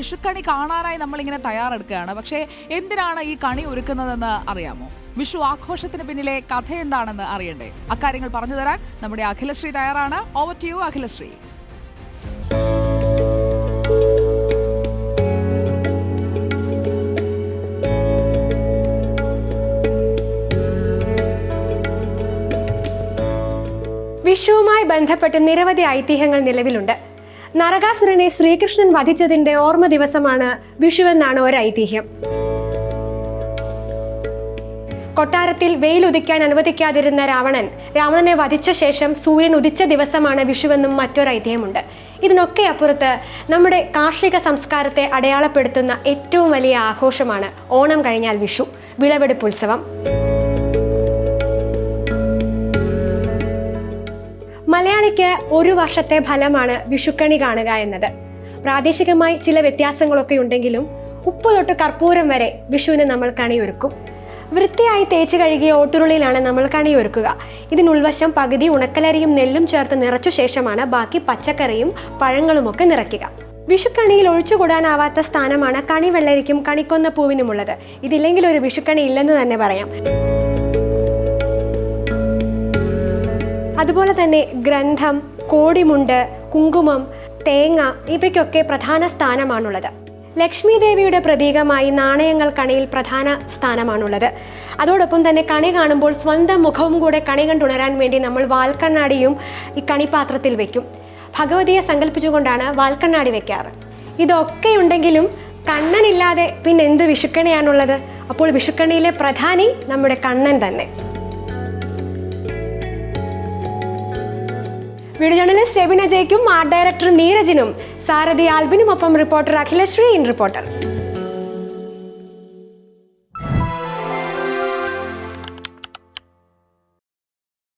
വിഷുക്കണി കാണാനായി നമ്മളിങ്ങനെ തയ്യാറെടുക്കുകയാണ്. പക്ഷേ എന്തിനാണ് ഈ കണി ഒരുക്കുന്നതെന്ന് അറിയാമോ? വിഷു ആഘോഷത്തിന് പിന്നിലെ കഥ എന്താണെന്ന് അറിയണ്ടേ? അക്കാര്യങ്ങൾ പറഞ്ഞു തരാൻ നമ്മുടെ അഖിലശ്രീ തയ്യാറാണ്. Over to you Akhilashree. വിഷുവുമായി ബന്ധപ്പെട്ട് നിരവധി ഐതിഹ്യങ്ങൾ നിലവിലുണ്ട്. നരകാസുരനെ ശ്രീകൃഷ്ണൻ വധിച്ചതിന്റെ ഓർമ്മ ദിവസമാണ് വിഷുവെന്നാണ് ഒരു ഐതിഹ്യം കൊട്ടാരത്തിൽ വെയിലുദിക്കാൻ അനുവദിക്കാതിരുന്ന രാവണൻ രാവണനെ വധിച്ച ശേഷം സൂര്യൻ ഉദിച്ച ദിവസമാണ് വിഷുവെന്നും മറ്റൊരു ഐതിഹ്യമുണ്ട് ഇതിനൊക്കെ അപ്പുറത്ത് നമ്മുടെ കാർഷിക സംസ്കാരത്തെ അടയാളപ്പെടുത്തുന്ന ഏറ്റവും വലിയ ആഘോഷമാണ് ഓണം കഴിഞ്ഞാൽ വിഷു വിളവെടുപ്പ് ഉത്സവം. മലയാളിക്ക് ഒരു വർഷത്തെ ഫലമാണ് വിഷുക്കണി കാണുക എന്നത്. പ്രാദേശികമായി ചില വ്യത്യാസങ്ങളൊക്കെ ഉണ്ടെങ്കിലും ഉപ്പ് തൊട്ട് കർപ്പൂരം വരെ വിഷുവിന് നമ്മൾ കണിയൊരുക്കും. വൃത്തിയായി തേച്ച് കഴുകിയ ഓട്ടുരുളിയിലാണ് നമ്മൾ കണിയൊരുക്കുക. ഇതിനുൾവശം പകുതി ഉണക്കലരിയും നെല്ലും ചേർത്ത് നിറച്ച ശേഷമാണ് ബാക്കി പച്ചക്കറിയും പഴങ്ങളുമൊക്കെ നിറയ്ക്കുക. വിഷുക്കണിയിൽ ഒഴിച്ചുകൂടാനാവാത്ത സ്ഥാനമാണ് കണിവെള്ളരിക്കും കണിക്കൊന്ന പൂവിനുമുള്ളത് ഇതില്ലെങ്കിൽ ഒരു വിഷുക്കണി ഇല്ലെന്ന് തന്നെ പറയാം. അതുപോലെ തന്നെ ഗ്രന്ഥം കോടിമുണ്ട് കുങ്കുമം തേങ്ങ ഇവയ്ക്കൊക്കെ പ്രധാന സ്ഥാനമാണുള്ളത്. ലക്ഷ്മി ദേവിയുടെ പ്രതീകമായി നാണയങ്ങൾ കണിയിൽ പ്രധാന സ്ഥാനമാണുള്ളത്. അതോടൊപ്പം തന്നെ കണി കാണുമ്പോൾ സ്വന്തം മുഖവും കൂടെ കണി കണ്ടുണരാൻ വേണ്ടി നമ്മൾ വാൽക്കണ്ണാടിയും ഈ കണിപാത്രത്തിൽ വെക്കും. ഭഗവതിയെ സങ്കല്പിച്ചുകൊണ്ടാണ് വാൽക്കണ്ണാടി വെക്കാറ്. ഇതൊക്കെ ഉണ്ടെങ്കിലും കണ്ണനില്ലാതെ പിന്നെ എന്ത് വിഷുക്കണിയാണുള്ളത് അപ്പോൾ വിഷുക്കണിയിലെ പ്രധാനി നമ്മുടെ കണ്ണൻ തന്നെ. വീഡിയോ ജേർണലിസ്റ്റ് ഷെബിൻ അജയ്ക്കും ആർട്ട് ഡയറക്ടർ നീരജിനും സാരഥി ആൽബിനുമൊപ്പം റിപ്പോർട്ടർ അഖിലശ്രീ ഇൻ റിപ്പോർട്ടർ